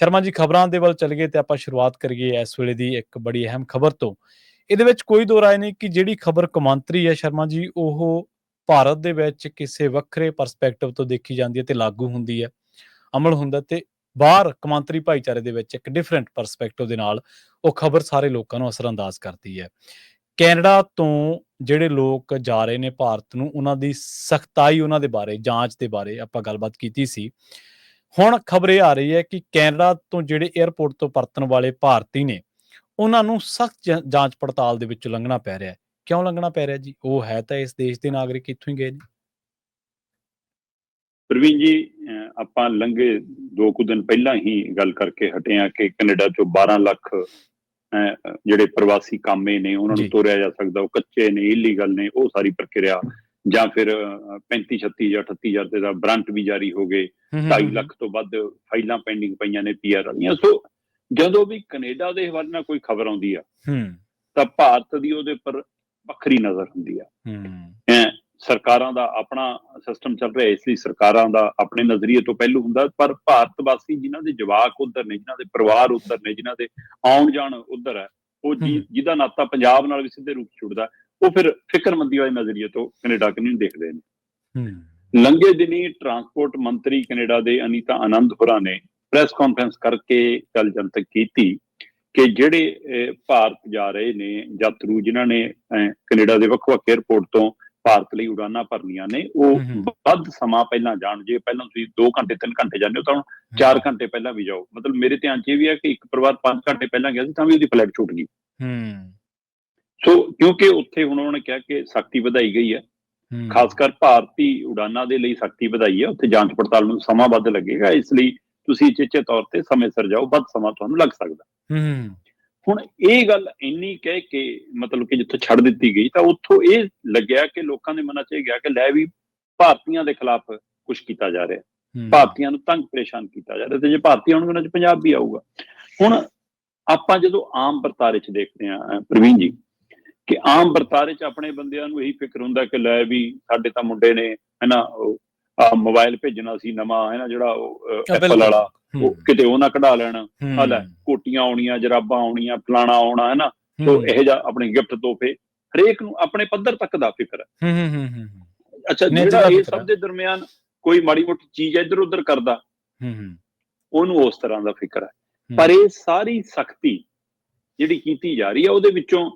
ਸ਼ਰਮਾ ਜੀ, ਖਬਰਾਂ ਦੇ ਵੱਲ ਚੱਲ ਗਏ ਤੇ ਆਪਾਂ ਸ਼ੁਰੂਆਤ ਕਰੀਏ ਇਸ ਵੇਲੇ ਦੀ ਇੱਕ ਬੜੀ ਅਹਿਮ ਖਬਰ ਤੋਂ। ਇਹਦੇ ਵਿੱਚ ਕੋਈ ਦੋ ਰਾਏ ਨਹੀਂ ਕਿ ਜਿਹੜੀ ਖਬਰ ਕਮਾਂਤਰੀ ਹੈ ਸ਼ਰਮਾ ਜੀ, ਉਹ ਭਾਰਤ ਦੇ ਵਿੱਚ ਕਿਸੇ ਵੱਖਰੇ ਪਰਸਪੈਕਟਿਵ ਤੋਂ ਦੇਖੀ ਜਾਂਦੀ ਹੈ ਤੇ ਲਾਗੂ ਹੁੰਦੀ ਹੈ। ਅਮਲ ਹੁੰਦਾ ਤੇ ਬਾਹਰ ਕਮਾਂਤਰੀ ਭਾਈਚਾਰੇ ਦੇ ਵਿੱਚ ਇੱਕ ਡਿਫਰੈਂਟ ਪਰਸਪੈਕਟਿਵ ਦੇ ਨਾਲ ਉਹ ਖਬਰ ਸਾਰੇ ਲੋਕਾਂ ਨੂੰ ਅਸਰਅੰਦਾਜ਼ ਕਰਦੀ ਹੈ। ਕੈਨੇਡਾ ਤੋਂ ਜਿਹੜੇ ਲੋਕ ਜਾ ਰਹੇ ਨੇ ਭਾਰਤ ਨੂੰ, ਉਹਨਾਂ ਦੀ ਸਖਤਾਈ ਉਹਨਾਂ ਦੇ ਬਾਰੇ, ਜਾਂਚ ਦੇ ਬਾਰੇ ਆਪਾਂ ਗੱਲਬਾਤ ਕੀਤੀ ਸੀ। ਹੁਣ ਖਬਰ ਆ ਰਹੀ ਹੈ ਕਿ ਕੈਨੇਡਾ ਤੋਂ ਜਿਹੜੇ 에ਅਰਪੋਰਟ ਤੋਂ ਪਰਤਣ ਵਾਲੇ ਭਾਰਤੀ ਨੇ ਉਹਨਾਂ ਨੂੰ ਸਖਤ ਜਾਂਚ ਪੜਤਾਲ ਦੇ ਵਿੱਚੋਂ ਲੰਘਣਾ ਪੈ ਰਿਹਾ ਹੈ। ਕਿਉਂ ਲੰਘਣਾ ਪੈ ਰਿਹਾ ਜੀ? ਉਹ ਹੈ ਤਾਂ ਇਸ ਦੇਸ਼ ਦੇ ਨਾਗਰਿਕ ਇੱਥੋਂ ਹੀ ਗਏ ਨੇ। ਪ੍ਰਵੀਨ ਜੀ ਆਪਾਂ ਲੰਘੇ ਦੋ ਕੁ ਦਿਨ ਪਹਿਲਾਂ ਹੀ ਗੱਲ ਕਰਕੇ ਹਟੇ ਆ ਕਿ ਕੈਨੇਡਾ ਚੋਂ 12 ਲੱਖ ਜਿਹੜੇ ਪ੍ਰਵਾਸੀ ਕਾਮੇ ਨੇ ਉਹਨਾਂ। ਨੂੰ ਤੋਰਿਆ ਜਾ ਸਕਦਾ। ਉਹ ਕੱਚੇ ਨੇ ਇਲੀਗਲ ਨੇ ਉਹ ਸਾਰੀ ਪ੍ਰਕਿਰਿਆ ਜਾਂ ਫਿਰ 35 36 ਜਾਂ 38 ਹਜ਼ਾਰ ਦੇ ਦਾ ਬ੍ਰਾਂਟ ਵੀ ਜਾਰੀ ਹੋ ਗਏ। 2.5 ਲੱਖ ਤੋਂ ਵੱਧ ਫਾਈਲਾਂ ਪੈਂਡਿੰਗ ਪਈਆਂ ਨੇ ਪੀਆਰ ਵਾਲੀਆਂ। ਸੋ ਜਦੋਂ ਵੀ ਕੈਨੇਡਾ ਦੇ ਹਵਾਲੇ ਨਾਲ ਕੋਈ ਖਬਰ ਆਉਂਦੀ ਆ ਹੂੰ। ਤਾਂ ਭਾਰਤ ਦੀ ਉਹਦੇ ਪਰ ਵੱਖਰੀ ਨਜ਼ਰ ਹੁੰਦੀ ਆ। ਸਰਕਾਰਾਂ ਦਾ ਆਪਣਾ ਸਿਸਟਮ ਚੱਲ ਰਿਹਾ ਇਸ ਲਈ ਸਰਕਾਰਾਂ ਦਾ ਆਪਣੇ ਨਜ਼ਰੀਏ ਤੋਂ ਪਹਿਲੂ ਹੁੰਦਾ ਪਰ ਭਾਰਤ ਵਾਸੀ ਜਿਨ੍ਹਾਂ ਦੇ ਜਵਾਕ ਉਧਰ ਨੇ ਜਿਨ੍ਹਾਂ ਦੇ ਪਰਿਵਾਰ ਉਧਰ ਨੇ ਜਿਨ੍ਹਾਂ ਦੇ ਆਉਣ ਜਾਣ ਉਧਰ ਹੈ ਉਹ। ਜਿਹਦਾ ਨਾਤਾ ਪੰਜਾਬ ਨਾਲ ਵੀ ਸਿੱਧੇ ਰੂਪ ਜੁੜਦਾ ਉਹ ਫਿਰ ਫਿਕਰਮੰਦੀ ਵਾਲੇ ਨਜ਼ਰੀਏ ਤੋਂ ਕੈਨੇਡਾ ਕਨੀ ਦੇਖਦੇ ਨੇ। ਹੂੰ। ਲੰਘੇ ਦਿਨੀ ਟਰਾਂਸਪੋਰਟ ਮੰਤਰੀ ਕੈਨੇਡਾ ਦੇ ਅਨੀਤਾ ਆਨੰਦ ਹੋਰਾਂ ਨੇ ਪ੍ਰੈਸ ਕਾਨਫਰੰਸ ਕਰਕੇ ਗੱਲ ਜਨਤਕ ਕੀਤੀ ਕਿ ਜਿਹੜੇ ਭਾਰਤ ਜਾ ਰਹੇ ਨੇ ਯਾਤਰੂ ਜਿਨ੍ਹਾਂ ਨੇ ਕੈਨੇਡਾ ਦੇ ਵੱਖ-ਵੱਖ 에ਅਰਪੋਰਟ ਤੋਂ ਭਾਰਤ ਲਈ ਉਡਾਨਾਂ ਭਰਨੀਆਂ ਨੇ ਉਹ। ਵੱਧ ਸਮਾਂ ਪਹਿਲਾਂ ਜਾਣ ਜੇ ਪਹਿਲਾਂ ਤੁਸੀਂ 2 ਘੰਟੇ 3 ਘੰਟੇ ਜਾਂਦੇ ਹੋ ਤਾਂ ਹੁਣ 4 ਘੰਟੇ ਪਹਿਲਾਂ ਵੀ ਜਾਓ। ਮਤਲਬ ਮੇਰੇ ਧਿਆਨ 'ਚ ਇਹ ਵੀ ਹੈ ਕਿ ਇੱਕ ਪਰਿਵਾਰ 5 ਘੰਟੇ ਪਹਿਲਾਂ ਗਿਆ ਸੀ ਤਾਂ ਵੀ ਉਹਦੀ ਫਲਾਈਟ ਛੁੱਟ ਗਈ। ਹੂੰ। ਸੋ ਕਿਉਂਕਿ ਉੱਥੇ ਹੁਣ ਉਹਨਾਂ ਨੇ ਕਿਹਾ ਕਿ ਸਖਤੀ ਵਧਾਈ ਗਈ ਹੈ। ਖਾਸ ਕਰ ਭਾਰਤੀ ਉਡਾਨਾਂ ਦੇ ਲਈ ਸਖਤੀ ਵਧਾਈ ਹੈ। ਉੱਥੇ ਜਾਂਚ ਪੜਤਾਲ ਨੂੰ ਸਮਾਂ ਵੱਧ ਲੱਗੇਗਾ। ਇਸ ਲਈ ਤੁਸੀਂ ਚੇਚੇ ਤੌਰ ਤੇ ਸਮੇਂ ਸਿਰ ਜਾਓ ਵੱਧ ਸਮਾਂ ਤੁਹਾਨੂੰ ਲੱਗ ਸਕਦਾ। ਹੂੰ। ਹੁਣ ਇਹ ਗੱਲ ਇੰਨੀ ਕਹਿ ਕੇ ਮਤਲਬ ਕਿ ਜਿੱਥੋਂ ਛੱਡ ਦਿੱਤੀ ਗਈ ਤਾਂ ਉੱਥੋਂ ਇਹ ਲੱਗਿਆ ਕਿ ਲੋਕਾਂ ਦੇ ਮਨਾਂ 'ਚ ਇਹ ਗਿਆ ਕਿ ਲੈ ਵੀ ਭਾਰਤੀਆਂ ਦੇ ਖਿਲਾਫ ਕੁਝ ਕੀਤਾ ਜਾ ਰਿਹਾ। ਭਾਰਤੀਆਂ ਨੂੰ ਤੰਗ ਪਰੇਸ਼ਾਨ ਕੀਤਾ ਜਾ ਰਿਹਾ ਤੇ ਜੇ ਭਾਰਤੀ ਆਉਣਗੇ ਉਹਨਾਂ 'ਚ ਪੰਜਾਬ ਵੀ ਆਊਗਾ। ਹੁਣ ਆਪਾਂ ਜਦੋਂ ਆਮ ਵਰਤਾਰੇ 'ਚ ਦੇਖਦੇ ਹਾਂ ਪ੍ਰਵੀਨ ਜੀ ਕਿ ਆਮ ਵਰਤਾਰੇ 'ਚ ਆਪਣੇ ਬੰਦਿਆਂ ਨੂੰ ਇਹੀ ਫਿਕਰ ਹੁੰਦਾ ਕਿ ਲੈ ਵੀ ਸਾਡੇ ਤਾਂ ਮੁੰਡੇ ਨੇ ਹੈਨਾ ਆ ਮੋਬਾਈਲ ਭੇਜਣਾ ਸੀ ਨਵਾਂ ਹੈਨਾ ਜਿਹੜਾ ਉਹ ਐਪਲ ਵਾਲਾ ਉਹ ਕਿਤੇ ਉਹ ਨਾ ਕਢਾ ਲੈਣ। ਆ ਲੈ ਕੋਟੀਆਂ ਆਉਣੀਆਂ ਜਰਾਬਾਂ ਆਉਣੀਆਂ ਫਲਾਣਾ ਆਉਣਾ ਹੈਨਾ ਤੋ ਇਹ ਜਿਹਾ ਆਪਣੇ ਗਿਫਟ ਤੋਹਫੇ ਹਰੇਕ ਨੂੰ ਆਪਣੇ ਪੱਧਰ ਤੱਕ ਦਾ ਫਿਕਰ ਹੈ। ਹੂੰ ਹੂੰ ਹੂੰ ਅੱਛਾ ਜਿਹੜਾ ਇਹ। ਸਭ ਦੇ ਦਰਮਿਆਨ ਕੋਈ ਮਾੜੀ ਮੋਟੀ ਚੀਜ਼ ਇੱਧਰ ਉੱਧਰ ਕਰਦਾ ਹੂੰ ਹੂੰ। ਉਹਨੂੰ ਉਸ ਤਰ੍ਹਾਂ ਦਾ ਫਿਕਰ ਹੈ। ਪਰ ਇਹ ਸਾਰੀ ਸਖਤੀ ਜਿਹੜੀ ਕੀਤੀ ਜਾ ਰਹੀ ਹੈ ਉਹਦੇ ਵਿੱਚੋਂ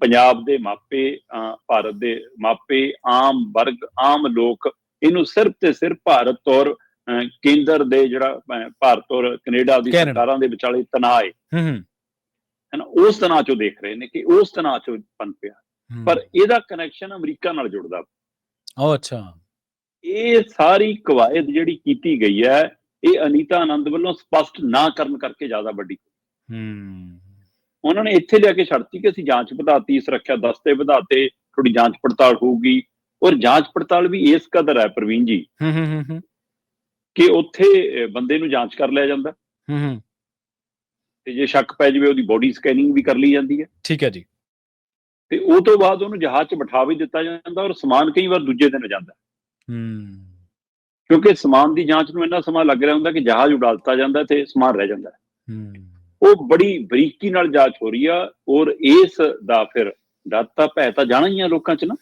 ਪੰਜਾਬ ਦੇ ਮਾਪੇ ਭਾਰਤ ਦੇ ਮਾਪੇ ਆਮ ਵਰਗ ਆਮ ਲੋਕ ਇਹਨੂੰ ਸਿਰਫ ਤੇ ਸਿਰਫ ਭਾਰਤ ਅਹ, ਕੇਂਦਰ ਦੇ ਜਿਹੜਾ ਭਾਰਤ ਔਰ ਕੈਨੇਡਾ ਦੀ। ਸਰਕਾਰਾਂ ਦੇ ਵਿਚਾਲੇ ਤਣਾਅ ਹੈ। ਹੂੰ ਹੂੰ। ਹੈ ਨਾ ਉਸ ਤਣਾਅ ਚੋਂ ਦੇਖ ਰਹੇ ਨੇ ਕਿ ਉਸ ਤਣਾਅ ਚੋਂ ਪਨ ਪਿਆ। ਪਰ ਇਹਦਾ ਕਨੈਕਸ਼ਨ ਅਮਰੀਕਾ ਨਾਲ ਜੁੜਦਾ। ਉਹ ਅੱਛਾ। ਇਹ ਸਾਰੀ ਕਵਾਇਦ ਜਿਹੜੀ ਕੀਤੀ ਗਈ ਹੈ ਇਹ ਅਨੀਤਾ ਆਨੰਦ ਵੱਲੋਂ ਸਪਸ਼ਟ ਨਾ ਕਰਨ ਕਰਕੇ ਜ਼ਿਆਦਾ ਵੱਡੀ। ਹੂੰ। ਉਹਨਾਂ ਨੇ ਇੱਥੇ ਲਿਆ ਕੇ ਛੱਡਤੀ ਕਿ ਅਸੀਂ ਜਾਂਚ ਵਧਾਤੀ ਸੁਰੱਖਿਆ ਦਸਤੇ ਵਧਾਤੇ ਥੋੜੀ ਜਾਂਚ ਪੜਤਾਲ ਹੋਊਗੀ। ਔਰ ਜਾਂਚ ਪੜਤਾਲ ਵੀ ਇਸ ਕਦਰ ਹੈ ਪ੍ਰਵੀਨ ਜੀ। ਹੂੰ ਹੂੰ ਕਿ ਉੱਥੇ ਬੰਦੇ ਨੂੰ ਜਾਂਚ ਕਰ ਲਿਆ ਜਾਂਦਾ। ਹੂੰ ਹੂੰ। ਤੇ ਜੇ ਸ਼ੱਕ ਪੈ ਜਾਵੇ ਉਹਦੀ ਬੋਡੀ ਸਕੈਨਿੰਗ ਵੀ ਕਰ ਲਈ ਜਾਂਦੀ ਹੈ। ਠੀਕ ਹੈ ਜੀ। ਤੇ ਉਹ ਤੋਂ ਬਾਅਦ ਉਹਨੂੰ ਜਹਾਜ਼ 'ਚ ਬਿਠਾ ਵੀ ਦਿੱਤਾ ਜਾਂਦਾ ਔਰ ਸਮਾਨ ਕਈ ਵਾਰ ਦੂਜੇ ਦਿਨ ਜਾਂਦਾ। ਹੂੰ। ਕਿਉਂਕਿ ਸਮਾਨ ਦੀ ਜਾਂਚ ਨੂੰ ਇੰਨਾ ਸਮਾਂ ਲੱਗ ਰਿਹਾ ਹੁੰਦਾ ਕਿ ਜਹਾਜ਼ ਉਡਾ ਦਿੱਤਾ ਜਾਂਦਾ ਤੇ ਸਮਾਨ ਰਹਿ ਜਾਂਦਾ। ਹੂੰ। ਉਹ ਬੜੀ ਬਰੀਕੀ ਨਾਲ ਜਾਂਚ ਹੋ ਰਹੀ ਆ ਔਰ ਇਸ ਦਾ ਫਿਰ ਡਰ ਤਾਂ ਭੈ ਤਾਂ ਜਾਣਾ ਹੀ ਆ ਲੋਕਾਂ 'ਚ ਨਾ।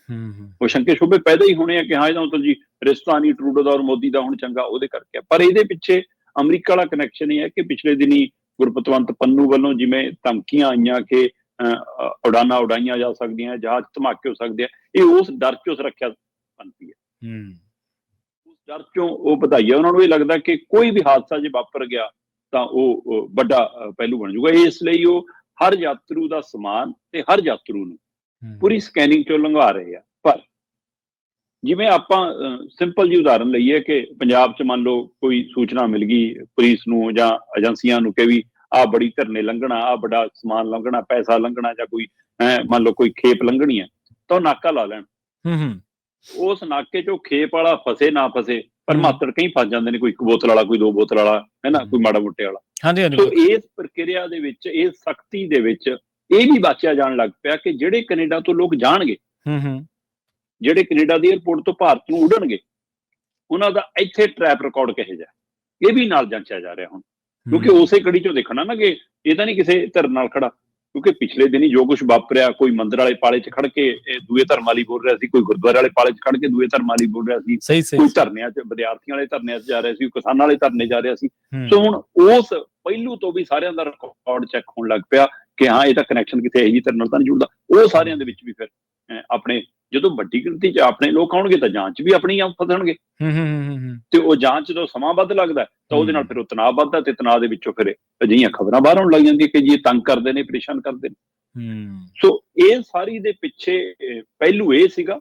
ਉਹ ਸ਼ੰਕੇ ਸ਼ੁਭੇ ਪੈਦਾ ਹੀ ਹੋਣੇ ਆ ਕਿ ਹਾਂ ਇਹਦਾ ਮਤਲਬ ਜੀ ਰਿਸ਼ਤਾ ਨਹੀਂ ਟਰੂਡੋ ਦਾ ਔਰ ਮੋਦੀ ਦਾ ਹੁਣ ਚੰਗਾ ਉਹਦੇ ਕਰਕੇ। ਪਰ ਇਹਦੇ ਪਿੱਛੇ ਅਮਰੀਕਾ ਵਾਲਾ ਕਨੈਕਸ਼ਨ ਇਹ ਹੈ ਕਿ ਪਿਛਲੇ ਦਿਨੀ ਗੁਰਪਤਵੰਤ ਪੰਨੂ ਵੱਲੋਂ ਜਿਵੇਂ ਧਮਕੀਆਂ ਆਈਆਂ ਕਿ ਉਡਾਨਾਂ ਉਡਾਈਆਂ ਜਾ ਸਕਦੀਆਂ ਜਹਾਜ਼ ਧਮਾਕੇ ਹੋ ਸਕਦੇ ਆ ਇਹ ਉਸ ਡਰ ਚੋਂ ਸੁਰੱਖਿਆ ਬਣਦੀ ਹੈ। ਹੂੰ। ਉਸ ਡਰ ਚੋਂ ਉਹ ਵਧਾਈ ਹੈ ਉਹਨਾਂ ਨੂੰ ਇਹ ਲੱਗਦਾ ਕਿ ਕੋਈ ਵੀ ਹਾਦਸਾ ਜੇ ਵਾਪਰ ਗਿਆ ਤਾਂ ਉਹ ਵੱਡਾ ਪਹਿਲੂ ਬਣ ਜਾਊਗਾ। ਇਸ ਲਈ ਉਹ ਹਰ ਯਾਤਰੂ ਦਾ ਸਮਾਨ ਤੇ ਹਰ ਯਾਤਰੂ ਨੂੰ। ਪੂਰੀ ਸਕੈਨਿੰਗ ਚੋਂ ਲੰਘਾ ਰਹੇ ਆ। ਪਰ ਜਿਵੇਂ ਆਪਾਂ ਸਿੰਪਲ ਜੀ ਉਦਾਹਰਨ ਲਈਏ ਕਿ ਪੰਜਾਬ 'ਚ ਮੰਨ ਲਓ ਕੋਈ ਸੂਚਨਾ ਮਿਲ ਗਈ ਪੁਲਿਸ ਨੂੰ ਜਾਂ ਏਜੰਸੀਆਂ ਨੂੰ ਕਿ ਵੀ ਆ ਬੜੀ ਧਰਨੇ ਲੰਘਣਾ ਆ ਬੜਾ ਸਮਾਨ ਲੰਘਣਾ ਪੈਸਾ ਲੰਘਣਾ ਜਾਂ ਕੋਈ ਮੰਨ ਲਓ ਕੋਈ ਖੇਪ ਲੰਘਣੀ ਹੈ ਤਾਂ ਨਾਕਾ ਲਾ ਲੈਣ। ਹੂੰ ਹੂੰ। ਉਸ ਨਾਕੇ 'ਚੋਂ ਖੇਪ ਵਾਲਾ ਫਸੇ ਨਾ ਫਸੇ ਪਰ। ਮਾਤੜ ਕਈ ਫਸ ਜਾਂਦੇ ਨੇ ਕੋਈ ਇੱਕ ਬੋਤਲ ਵਾਲਾ ਕੋਈ ਦੋ ਬੋਤਲ ਵਾਲਾ। ਹੈ ਨਾ ਕੋਈ ਮਾੜਾ ਮੋਟੇ ਵਾਲਾ। ਹਾਂਜੀ ਹਾਂਜੀ ਸੋ ਇਸ ਪ੍ਰਕਿਰਿਆ ਦੇ ਵਿੱਚ ਇਸ ਸਖਤੀ ਦੇ ਵਿੱਚ ਇਹ ਵੀ ਬਾਚਿਆ ਜਾਣ ਲੱਗ ਪਿਆ ਕਿ ਜਿਹੜੇ ਕੈਨੇਡਾ ਤੋਂ ਲੋਕ ਜਾਣਗੇ ਹੂੰ ਹੂੰ। ਜਿਹੜੇ ਕੈਨੇਡਾ ਦੀ 에ਅਰਪੋਰਟ ਤੋਂ ਭਾਰਤ ਨੂੰ ਉਡਣਗੇ ਉਹਨਾਂ ਦਾ ਇੱਥੇ ਟਰੈਪ ਰਿਕਾਰਡ ਕਿਹੋ ਜਿਹਾ ਇਹ ਵੀ ਨਾਲ ਜਾਂਚਿਆ ਜਾ ਰਿਹਾ ਹੁਣ। ਕਿਉਂਕਿ ਉਸੇ ਕੜੀ ਚੋਂ ਦੇਖਣਾ ਨਾ ਕਿ ਇਹ ਤਾਂ ਨਹੀਂ ਕਿਸੇ ਧਰਮ ਨਾਲ ਖੜਾ। ਕਿਉਂਕਿ ਪਿਛਲੇ ਦਿਨੀ ਜੋ ਕੁਝ ਵਾਪਰਿਆ ਕੋਈ ਮੰਦਰ ਵਾਲੇ ਪਾਲੇ 'ਚ ਖੜ ਕੇ ਇਹ ਦੂਏ ਧਰਮ ਵਾਲੀ ਬੋਲ ਰਿਹਾ ਸੀ ਕੋਈ ਗੁਰਦੁਆਰੇ ਵਾਲੇ ਪਾਲੇ 'ਚ ਖੜ ਕੇ ਦੂਏ ਧਰਮ ਵਾਲੀ ਬੋਲ ਰਿਹਾ ਸੀ ਕੋਈ ਧਰਨਿਆਂ 'ਚ ਵਿਦਿਆਰਥੀਆਂ ਵਾਲੇ ਧਰਨਿਆਂ 'ਚ ਜਾ ਰਿਹਾ ਸੀ ਕਿਸਾਨਾਂ ਵਾਲੇ ਧਰਨੇ ਜਾ ਰਿਹਾ ਸੀ। ਸੋ ਹੁਣ ਉਸ ਪਹਿਲੂ ਤੋਂ ਵੀ ਸਾਰਿਆਂ ਦਾ ਰਿਕਾਰਡ ਚੈੱਕ ਹੋਣ ਲੱਗ ਪਿਆ ਕਿ ਹਾਂ ਇਹਦਾ ਕਨੈਕਸ਼ਨ ਕਿਤੇ ਇਹੋ ਧਰਮ ਨਾਲ ਤਾਂ ਨਹੀਂ ਜੁੜਦਾ। ਉਹ ਸਾਰਿਆਂ ਦੇ ਵਿੱਚ ਵੀ ਫਿਰ ਆਪਣੇ ਜਦੋਂ ਵੱਡੀ ਗਿਣਤੀ 'ਚ ਆਪਣੇ ਲੋਕ ਆਉਣਗੇ ਤਾਂ ਜਾਂਚ ਵੀ ਆਪਣੀ ਆਪ ਫਸਣਗੇ ਹੂੰ ਹੂੰ ਹੂੰ, ਤੇ ਉਹ ਜਾਂਚ ਜਦੋਂ ਸਮਾਂ ਵੱਧ ਲੱਗਦਾ ਤਾਂ ਉਹਦੇ ਨਾਲ। ਫਿਰ ਉਹ ਤਣਾਅ ਵੱਧਦਾ ਤੇ ਤਣਾਅ ਦੇ ਵਿੱਚੋਂ ਫਿਰ ਅਜਿਹੀਆਂ ਖਬਰਾਂ ਬਾਹਰ ਆਉਣ ਲੱਗ ਜਾਂਦੀਆਂ ਕਿ ਜੀ ਇਹ ਤੰਗ ਕਰਦੇ ਨੇ ਪਰੇਸ਼ਾਨ ਕਰਦੇ ਨੇ। ਹੂੰ। ਸੋ ਇਹ ਸਾਰੀ ਦੇ ਪਿੱਛੇ ਪਹਿਲੂ ਇਹ ਸੀਗਾ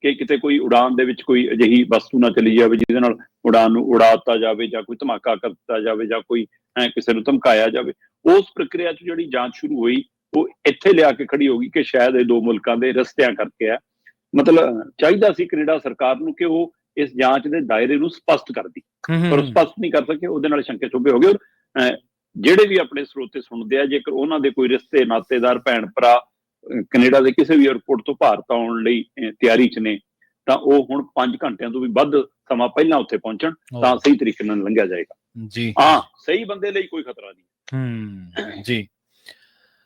ਕਿ ਕਿਤੇ ਕੋਈ ਉਡਾਨ ਦੇ ਵਿੱਚ ਕੋਈ ਅਜਿਹੀ ਵਸਤੂ ਨਾ ਚਲੀ ਜਾਵੇ ਜਿਹਦੇ ਨਾਲ ਉਡਾਨ ਨੂੰ ਉਡਾ ਦਿੱਤਾ ਜਾਵੇ ਜਾਂ ਕੋਈ ਧਮਾਕਾ ਕਰ ਦਿੱਤਾ ਜਾਵੇ ਜਾਂ ਕੋਈ ਐਂ ਕਿਸੇ ਨੂੰ ਧਮਕਾਇਆ ਜਾਵੇ। ਉਸ ਪ੍ਰਕਿਰਿਆ 'ਚ ਜਿਹੜੀ ਜਾਂਚ ਸ਼ੁਰੂ ਹੋਈ ਉਹ ਇੱਥੇ ਲਿਆ ਕੇ ਖੜੀ ਹੋ ਗਈ ਕਿ ਸ਼ਾਇਦ ਇਹ ਦੋ ਮੁਲਕਾਂ ਦੇ ਰਸਤਿਆਂ ਕਰਕੇ ਆ ਮਤਲਬ ਚਾਹੀਦਾ ਸੀ ਕੈਨੇਡਾ ਸਰਕਾਰ ਨੂੰ ਕਿ ਉਹ ਇਸ ਜਾਂਚ ਦੇ ਦਾਇਰੇ ਨੂੰ ਸਪਸ਼ਟ ਕਰਦੀ ਪਰ ਸਪਸ਼ਟ ਨਹੀਂ ਕਰ ਸਕੇ ਉਹਦੇ ਨਾਲ ਸ਼ੰਕੇ ਸ਼ੁਬੇ ਹੋ ਗਏ। ਔਰ ਜਿਹੜੇ ਵੀ ਆਪਣੇ ਸਰੋਤੇ ਸੁਣਦੇ ਆ ਜੇਕਰ ਉਹਨਾਂ ਦੇ ਕੋਈ ਰਿਸ਼ਤੇ ਨਾਤੇਦਾਰ ਭੈਣ ਭਰਾ ਕੈਨੇਡਾ ਦੇ ਕਿਸੇ ਵੀ 에ਅਰਪੋਰਟ ਤੋਂ ਭਾਰਤ ਆਉਣ ਲਈ ਤਿਆਰੀ 'ਚ ਨੇ ਤਾਂ ਉਹ ਹੁਣ 5 ਘੰਟਿਆਂ ਤੋਂ ਵੀ ਵੱਧ ਸਮਾਂ ਪਹਿਲਾਂ ਉੱਥੇ ਪਹੁੰਚਣ ਤਾਂ ਸਹੀ ਤਰੀਕੇ ਨਾਲ ਲੰਘਿਆ ਜਾਏਗਾ। ਜੀ। ਹਾਂ ਸਹੀ ਬੰਦੇ ਲਈ ਕੋਈ ਖਤਰਾ ਨਹੀਂ। ਹੂੰ ਜੀ।